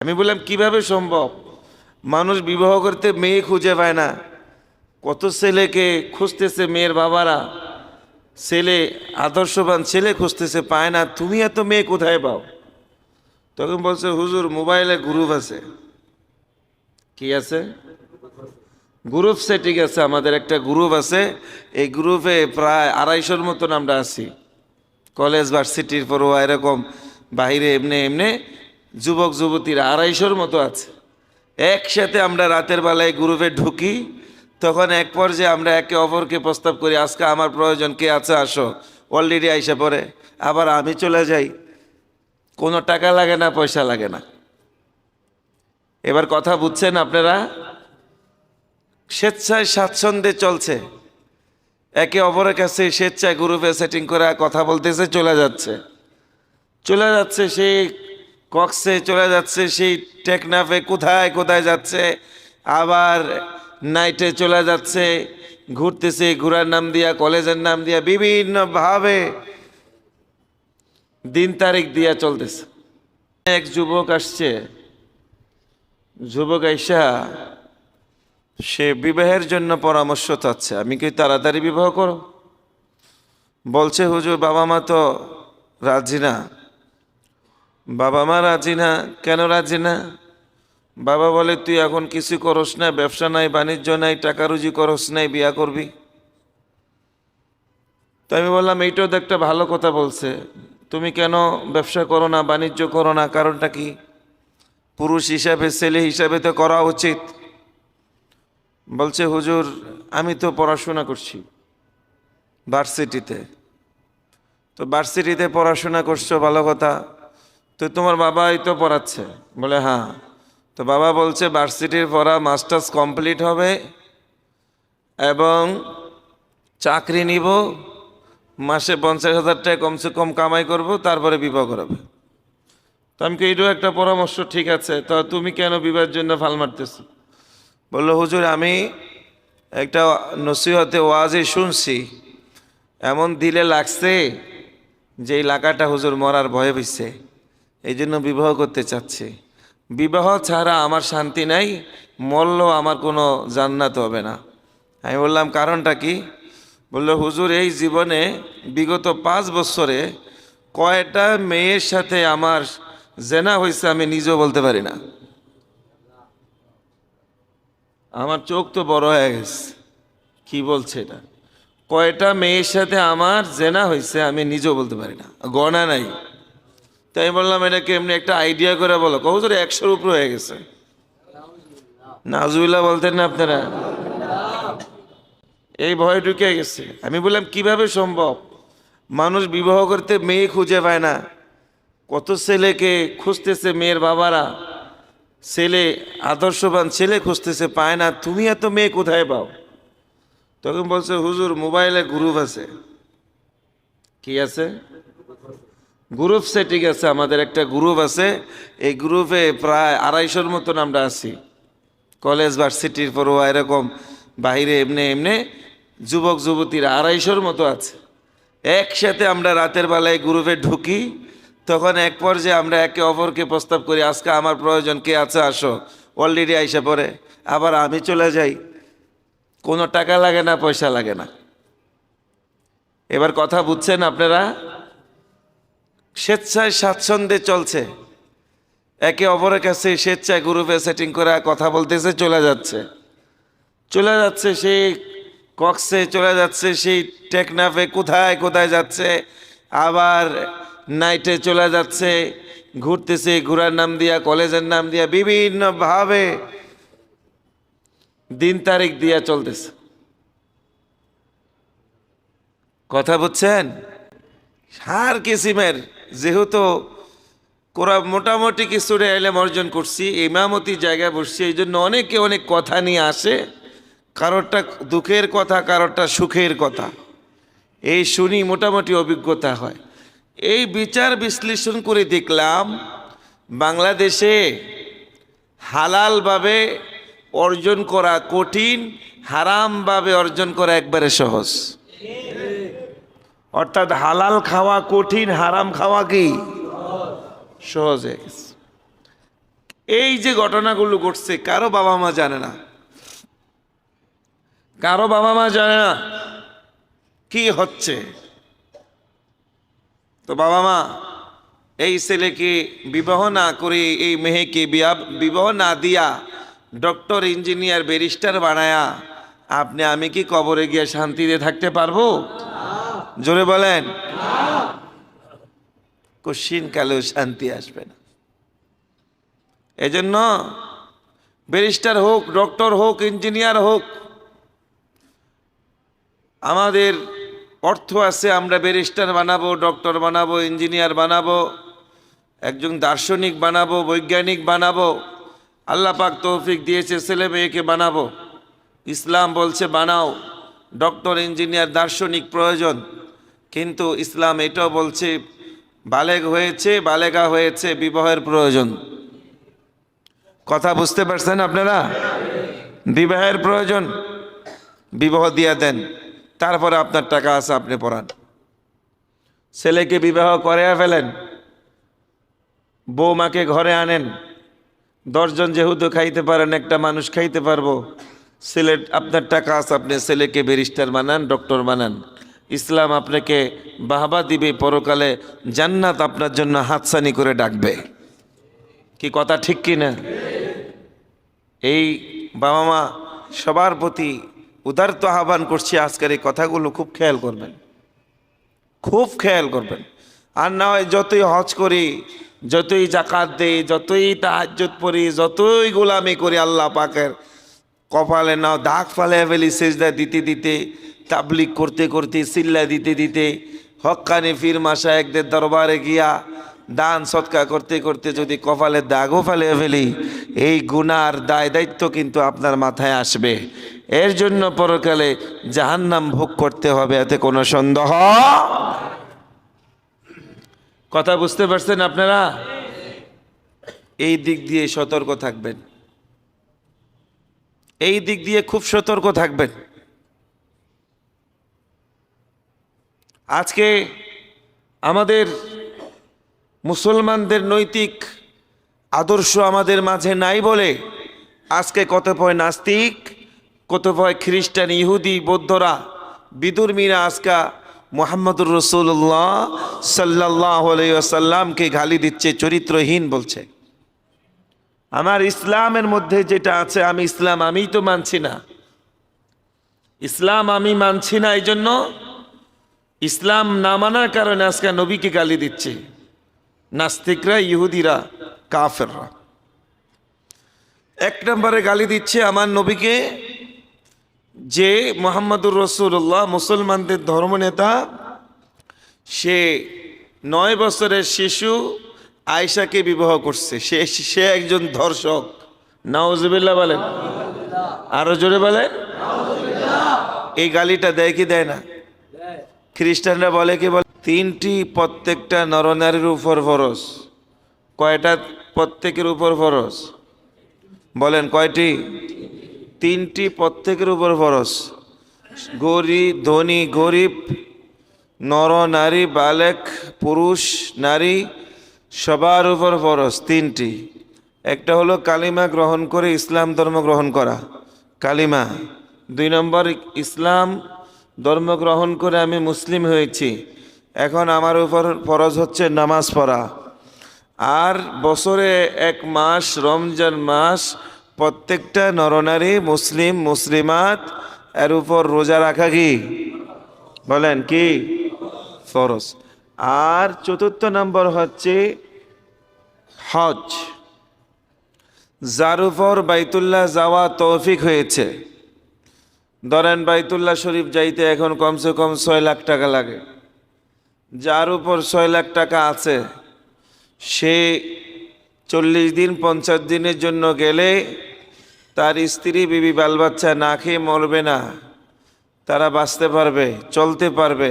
আমি বললাম, কীভাবে সম্ভব? মানুষ বিবাহ করতে মেয়ে খুঁজে পায় না। কত ছেলেকে খুঁজতেছে মেয়ের বাবারা। ছেলে, আদর্শবান ছেলে খুঁজতেছে, পায় না। তুমি এত মেয়ে কোথায় পাও? তখন বলছে, হুজুর, মোবাইলে গ্রুপ আছে। কি আছে? গ্রুপ সেটিং আছে। আমাদের একটা গ্রুপ আছে। এই গ্রুপে প্রায় আড়াইশোর মতন আমরা আছি। কলেজ, ভার্সিটির পরও এরকম। বাইরে এমনি এমনি যুবক, যুবতীরা আড়াইশোর মতো আছে। একসাথে আমরা রাতের বেলায় গ্রুপে ঢুকি, তখন এক পর্যায়ে আমরা একে অপরকে প্রস্তাব করি, আজকে আমার প্রয়োজন, কে আছে, আসো। অলরেডি আইসা পরে আবার আমি চলে যাই। কোনো টাকা লাগে না, পয়সা লাগে না। এবার কথা বুঝছেন আপনারা? স্বেচ্ছায় স্বাচ্ছন্দ্যে চলছে। একে অপরের কাছে স্বেচ্ছায় গ্রুপে সেটিং করে কথা বলতেছে, চলে যাচ্ছে। চলে যাচ্ছে সেই কক্সে চলে যাচ্ছে, সেই টেকনাফে কোথায় কোথায় যাচ্ছে? আবার নাইটে চলে যাচ্ছে, ঘুরতেছে ঘোরার নাম দিয়া, কলেজের নাম দিয়া, বিভিন্নভাবে দিন তারিখ দিয়া চলতেছে। এক যুবক আসছে। যুবক আইসা, সে বিবাহের জন্য পরামর্শ চাচ্ছে, আমি কি তাড়াতাড়ি বিবাহ করো? বলছে, হুজুর বাবা মা তো রাজি না। বাবা মা রাজি না? কেন রাজি না? বাবা বলে, তুই এখন কিছু করস না, ব্যবসা নাই, বাণিজ্য নাই, টাকা রুজি করস নাই, বিয়া করবি? তো আমি বললাম, এইটাও তো একটা ভালো কথা বলছে। তুমি কেন ব্যবসা করো না, বাণিজ্য করো না? কারণটা কি? পুরুষ হিসাবে, ছেলে হিসাবে তো করা উচিত। বলছে, হুজুর, আমি তো পড়াশোনা করছি ভার্সিটিতে। তো ভার্সিটিতে পড়াশোনা করছ, ভালো কথা। তো তোমার বাবাই তো পড়াচ্ছে। বলে হ্যাঁ। তো বাবা বলছে, ভার্সিটির পড়া মাস্টার্স কমপ্লিট হবে এবং চাকরি নিব, মাসে পঞ্চাশ হাজার টাকা কমসে কম কামাই করব, তারপরে বিবাহ করাবে। তো আমি কি এটাও একটা পরামর্শ, ঠিক আছে। তো তুমি কেন বিবাহের জন্য ফাল মারতেছো? বলল, হুজুর, আমি একটা নসিহতে ওয়াজে শুনছি, এমন দিলে লাগছে যে এই লাকাটা হুজুর মরার ভয়ে পেয়েছে এই জন্য বিবাহ করতে চাচ্ছি। বিবাহ ছাড়া আমার শান্তি নাই, মরলেও আমার কোনো জান্নাত হবে না। আমি বললাম, কারণটা কি? বলল, হুজুর, এই জীবনে বিগত পাঁচ বছরে কয়টা মেয়ের সাথে আমার জেনা হয়েছে আমি নিজেও বলতে পারি না। আমার চোখ তো বড় হয়ে গেছে, কি বলছে এটা? কয়টা মেয়ের সাথে আমার জেনা হয়েছে আমি নিজেও বলতে পারি না। গণা নাই। তাই বললাম, এটাকে এমনি একটা আইডিয়া করে বলো। কবুতর একশোর উপরে হয়ে গেছে। নাজুবিল্লাহ বলতেন না আপনারা? এই ভয় ঢুকে গেছে। আমি বললাম, কীভাবে সম্ভব? মানুষ বিবাহ করতে মেয়ে খুঁজে পায় না। কত ছেলেকে খুঁজতেছে মেয়ের বাবারা। ছেলে, আদর্শবান ছেলে খুঁজতেছে, পায় না। তুমি এত মেয়ে কোথায় পাও? তখন বলছে, হুজুর, মোবাইলে গ্রুপ আছে। কি আছে? গ্রুপ সেটিং আছে, আমাদের একটা গ্রুপ আছে। এই গ্রুপে প্রায় আড়াইশোর মতন আমরা আছি। কলেজ ভার্সিটির পড়ুয়া, এরকম বাইরে এমনি এমনি যুবক, যুবতীরা আড়াইশোর মতো আছে। একসাথে আমরা রাতের বেলায় গ্রুপে ঢুকি, তখন এক পর্যায়ে আমরা একে অপরকে প্রস্তাব করি, আজকে আমার প্রয়োজন, কে আছে? আসো। অলরেডি আইসা পরে আবার আমি চলে যাই। কোনো টাকা লাগে না, পয়সা লাগে না। এবার কথা বুঝছেন আপনারা? স্বেচ্ছায় স্বাচ্ছন্দ্যে চলছে। একে অপরের কাছে স্বেচ্ছায় গ্রুপে সেটিং করে কথা বলতেছে, চলে যাচ্ছে। চলে যাচ্ছে সেই কক্সে, চলে যাচ্ছে সেই টেকনাফে, কোথায় কোথায় যাচ্ছে? আবার নাইটে চলে যাচ্ছে, ঘুরতেছে ঘোরার নাম দিয়া, কলেজের নাম দিয়া, বিভিন্নভাবে দিন তারিখ দিয়া চলতেছে। কথা বুঝছেন? সার কিসিমের? যেহেতু কোরা মোটামুটি কিছুটা এলেম অর্জন করছি ইমামতি জায়গায় বসছি, এই জন্য অনেকে অনেক কথা নিয়ে আসে। কারোরটা দুঃখের কথা, কারোরটা সুখের কথা। এই শুনি মোটামুটি অভিজ্ঞতা হয়। এই বিচার বিশ্লেষণ করে দেখলাম, বাংলাদেশে হালালভাবে অর্জন করা কঠিন, হারামভাবে অর্জন করা একবারে সহজ। অর্থাৎ হালাল খাওয়া কঠিন, হারাম খাওয়া কি? সহজ হয়ে গেছে। এই যে ঘটনাগুলো ঘটছে, কারও বাবা মা জানে না। কারও বাবা মা জানে না কি হচ্ছে। তো বাবা মা, এই ছেলেকে বিবাহ না করে, এই মেয়েকে বিবাহ না দিয়া ডক্টর, ইঞ্জিনিয়ার, ব্যারিস্টার বানায়া, আপনি আমি কি কবরে গিয়ে শান্তিতে থাকতে পারব? জোরে বলেন। কশিন কালেও শান্তি আসবে না। এজন্য ব্যারিস্টার হোক, ডক্টর হোক, ইঞ্জিনিয়ার হোক, আমাদের অর্থ আছে আমরা ব্যারিস্টার বানাবো, ডক্টর বানাবো, ইঞ্জিনিয়ার বানাবো, একজন দার্শনিক বানাবো, বৈজ্ঞানিক বানাবো। আল্লাহ পাক তৌফিক দিয়েছে, ছেলে মেয়েকে বানাবো। ইসলাম বলছে বানাও, ডক্টর, ইঞ্জিনিয়ার, দার্শনিক প্রয়োজন। কিন্তু ইসলাম এটাও বলছে, বালেগ হয়েছে, বালেগা হয়েছে, বিবাহের প্রয়োজন। কথা বুঝতে পারছেন আপনারা? বিবাহের প্রয়োজন, বিবাহ দিয়ে দেন, তারপরে আপনার টাকা আছে, আপনি পড়ান। ছেলেকে বিবাহ করে ফেলেন বৌমাকে ঘরে আনেন, দশজন যেহেতু খাইতে পারেন, একটা মানুষ খাইতে পারব, ছেলে, আপনার টাকা আছে, আপনি ছেলেকে ব্যারিস্টার বানান, ডক্টর বানান। ইসলাম আপনাকে বাহবা দিবে, পরকালে জান্নাত আপনার জন্য হাতসানি করে ডাকবে। কি কথা ঠিক কি না এই বাবা মা সবার প্রতি উদারত আহ্বান করছি, আজকের এই কথাগুলো খুব খেয়াল করবেন। খুব খেয়াল করবেন। আর না হয় যতই হজ করি, যতই জাকাত দেই, যতই তাহাজ্জত পড়ি, যতই গোলামি করি আল্লাহ পাকের কপালে নাও দাগ ফালে ফেলি সেজদা দিতে দিতে তাবলিক করতে করতে, সিল্লা দিতে দিতে হক্কানি ফির মাসা একদের দরবারে গিয়া দান সৎকা করতে করতে যদি কপালে দাগও ফেলে ফেলি, এই গুনার দায় দায়িত্ব কিন্তু আপনার মাথায় আসবে। এর জন্য পরকালে জাহান্নাম ভোগ করতে হবে, এতে কোনো সন্দেহ? কথা বুঝতে পারছেন আপনারা? এই দিক দিয়ে সতর্ক থাকবেন। এই দিক দিয়ে খুব সতর্ক থাকবেন। আজকে আমাদের মুসলমানদের নৈতিক আদর্শ আমাদের মাঝে নাই বলে আজকে কতপয় নাস্তিক, কতপয় খ্রিস্টান, ইহুদি, বৌদ্ধরা বিদুর্মীরা আজকা মোহাম্মদুর রসুল্লাহ সাল্লাহ সাল্লামকে গালি দিচ্ছে, চরিত্রহীন বলছে। আমার ইসলামের মধ্যে যেটা আছে, আমি ইসলাম আমিই তো মানছি না। ইসলাম আমি মানছি না এই জন্য ইসলাম না মানার কারণে আজকে নবীকে গালি দিচ্ছে। নাস্তিকরা, ইহুদিরা, কাফেররা। এক নম্বরে গালি দিচ্ছে আমার নবীকে যে মোহাম্মদুর রসুল্লাহ মুসলমানদের ধর্মনেতা, সে নয় বছরের শিশু আয়সাকে বিবাহ করছে। সে সে একজন ধর্ষক। নাওজবিল্লা বলেন। আরও জোরে বলেন। এই গালিটা দেয় কি দেয় না? খ্রিস্টানরা বলে কি বলে? তিনটি প্রত্যেকটা নরনারীর উপর ফরস কয়টা প্রত্যেকের উপর ফরস বলেন কয়টি? তিনটি প্রত্যেকের উপর ফরস গরিব ধনী, গরিব, নর, নারী, বালেক, পুরুষ, নারী, সবার উপর ফরস তিনটি। একটা হলো কালিমা গ্রহণ করে ইসলাম ধর্ম গ্রহণ করা। কালিমা। দুই নম্বর, ইসলাম ধর্ম গ্রহণ করে আমি মুসলিম হয়েছি। এখন আমার উপর ফরজ হচ্ছে নামাজ পড়া। আর বছরে এক মাস, রমজান মাস, প্রত্যেকটা নরনারী মুসলিম, মুসলিমাত এর উপর রোজা রাখা কি? বলেন কি? ফরজ। আর চতুর্থ নম্বর হচ্ছে হজ। যার উপর বাইতুল্লাহ যাওয়া তৌফিক হয়েছে। ধরেন বাইতুল্লাহ শরীফ যাইতে এখন কমসে কম ছয় লাখ টাকা লাগে। যার উপর ছয় লাখ টাকা আছে, সে চল্লিশ দিন, পঞ্চাশ দিনের জন্য গেলে তার স্ত্রী, বিবি বাল বাচ্চা না খেয়ে মরবে না। তারা বাঁচতে পারবে, চলতে পারবে,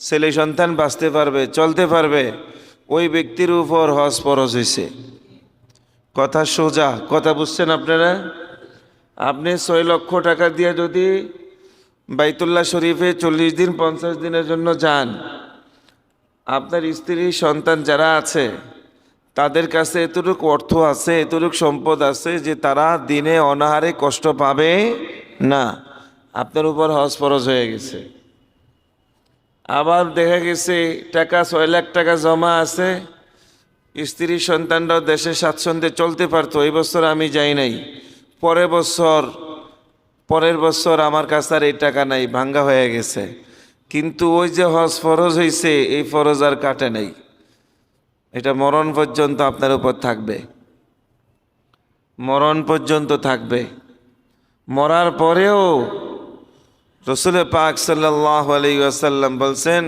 ছেলে সন্তান বাঁচতে পারবে, চলতে পারবে। ওই ব্যক্তির উপর হজ ফরজ হয়েছে কথা সোজা, কথা বুঝছেন আপনারা? আপনি ছয় লক্ষ টাকা দিয়ে যদি বাইতুল্লাহ শরীফে চল্লিশ দিন, পঞ্চাশ দিনের জন্য যান, আপনার স্ত্রী, সন্তান যারা আছে, তাদের কাছে এতটুক অর্থ আছে, এতটুক সম্পদ আছে যে তারা দিনে অনাহারে কষ্ট পাবে না। আপনার উপর হজ ফরজ হয়ে গেছে। আবার দেখা গেছে, টাকা ছয় লাখ টাকা জমা আছে, স্ত্রী সন্তানরাও দেশে স্বাচ্ছন্দ্যে চলতে পারতো, এই বছর আমি যাই নাই। পরের বছর পরের বছর আমার কাছে আর এই টাকা নাই, ভাঙ্গা হয়ে গেছে। কিন্তু ওই যে হজ ফরজ হয়েছে এই ফরজ আর কাটে নাই। এটা মরণ পর্যন্ত আপনার উপর থাকবে। মরণ পর্যন্ত থাকবে। মরার পরেও রসুল পাক সাল্লাহ আলী আসাল্লাম বলছেন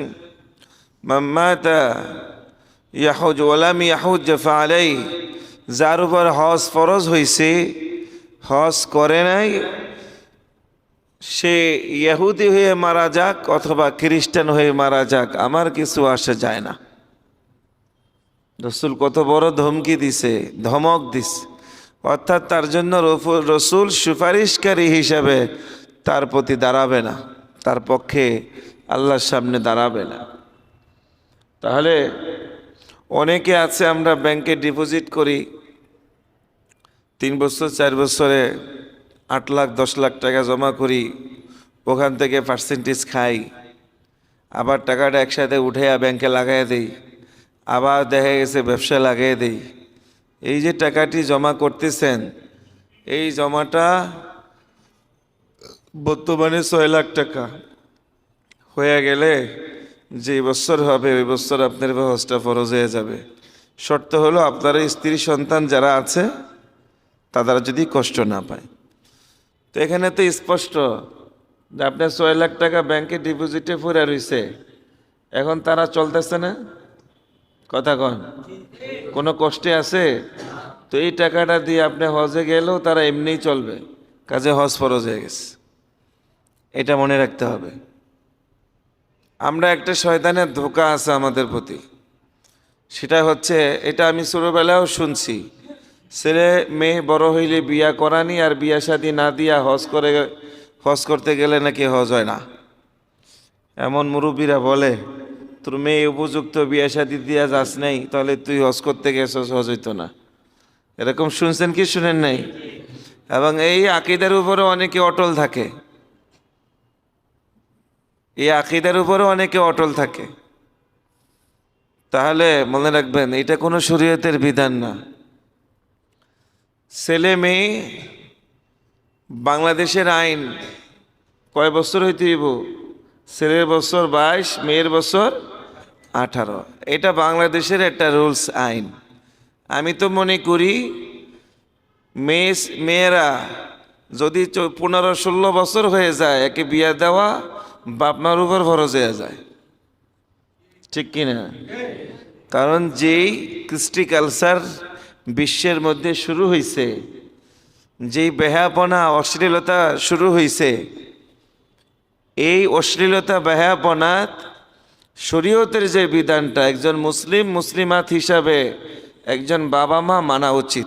মাম্মাতা ইয়াহুজ ওলাম ইয়াহুজ আলাই যার উপর হজ ফরজ হয়েছে হজ করে নাই, সে ইহুদি হয়ে মারা যাক অথবা খ্রিস্টান হয়ে মারা যাক, আমার কিছু আসে যায় না। রসুল কত বড় ধমকি দিছে, ধমক দিছে। অর্থাৎ তার জন্য রসুল সুপারিশকারী হিসাবে তার প্রতি দাঁড়াবে না, তার পক্ষে আল্লাহর সামনে দাঁড়াবে না। তাহলে অনেকে আছে, আমরা ব্যাংকে ডিপোজিট করি তিন বছর, চার বছরে আট লাখ, দশ লাখ টাকা জমা করি, ওখান থেকে পার্সেন্টেজ খাই, আবার টাকাটা একসাথে উঠে ব্যাংকে লাগাই দিই, আবার দেখা গেছে ব্যবসা লাগিয়ে দিই। এই যে টাকাটি জমা করতেছেন, এই জমাটা বর্তমানে ছয় লাখ টাকা। হয়ে গেলে যে বছর হবে, ওই বছর আপনার ব্যবস্থা ফরজ হয়ে যাবে। শর্ত হলো আপনার স্ত্রী সন্তান যারা আছে তারা যদি কষ্ট না পায়। তো এখানে তো স্পষ্ট যে আপনার ছয় লাখ টাকা ব্যাংকে ডিপোজিটে পড়ে রয়েছে এখন তারা চলতেছে না? কথা কন। কোনো কষ্টে আছে? তো এই টাকাটা দিয়ে আপনি হজে গেলেও তারা এমনিই চলবে। কাজে হজ ফরজ হয়ে গেছে। এটা মনে রাখতে হবে। আমরা একটা শয়তানের ধোকা আছে আমাদের প্রতি। সেটা হচ্ছে, এটা আমি ছোটোবেলাও শুনছি। ছেলে মেয়ে বড় হইলে বিয়া করানি আর বিয়া শাদি না দিয়া হজ করে, হজ করতে গেলে নাকি হজ হয় না। এমন মুরব্বীরা বলে, তোর মেয়ে উপযুক্ত বিয়া শাদি দিয়া যাস নাই, তাহলে তুই হজ করতে গেছস, হজ হইতো না। এরকম শুনছেন কি শুনেন নাই? এবং এই আকিদার উপরে অনেকে অটল থাকে। এই আকিদের উপরে অনেকে অটল থাকে। তাহলে মনে রাখবেন, এটা কোনো শরীয়তের বিধান না। ছেলে মেয়ে, বাংলাদেশের আইন কয় বছর হইতে হইব? ছেলের বছর বাইশ, মেয়ের বছর আঠারো। এটা বাংলাদেশের একটা রুলস আইন। আমি তো মনে করি, মেয়ে, মেয়েরা যদি পনেরো, ষোলো বছর হয়ে যায়, একে বিয়ে দেওয়া বাপ মার উপর ফরজ হয়ে যায়। ঠিক কিনা? কারণ যেই কৃষ্টি কালচার বিশ্বের মধ্যে শুরু হয়েছে যেই বেহাপনা অশ্লীলতা শুরু হয়েছে এই অশ্লীলতা বেহাপনাত শরীয়তের যে বিধানটা, একজন মুসলিম, মুসলিমাত হিসাবে একজন বাবা মা মানা উচিত।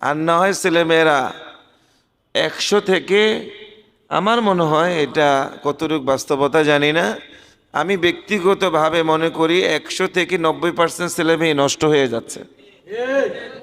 আর না হয় ছেলেমেয়েরা একশো থেকে, আমার মনে হয় এটা কতটুকু বাস্তবতা জানি না। আমি ব্যক্তিগতভাবে মনে করি একশো থেকে নব্বই পার্সেন্ট ছেলেমেয়ে নষ্ট হয়ে যাচ্ছে। Yeah.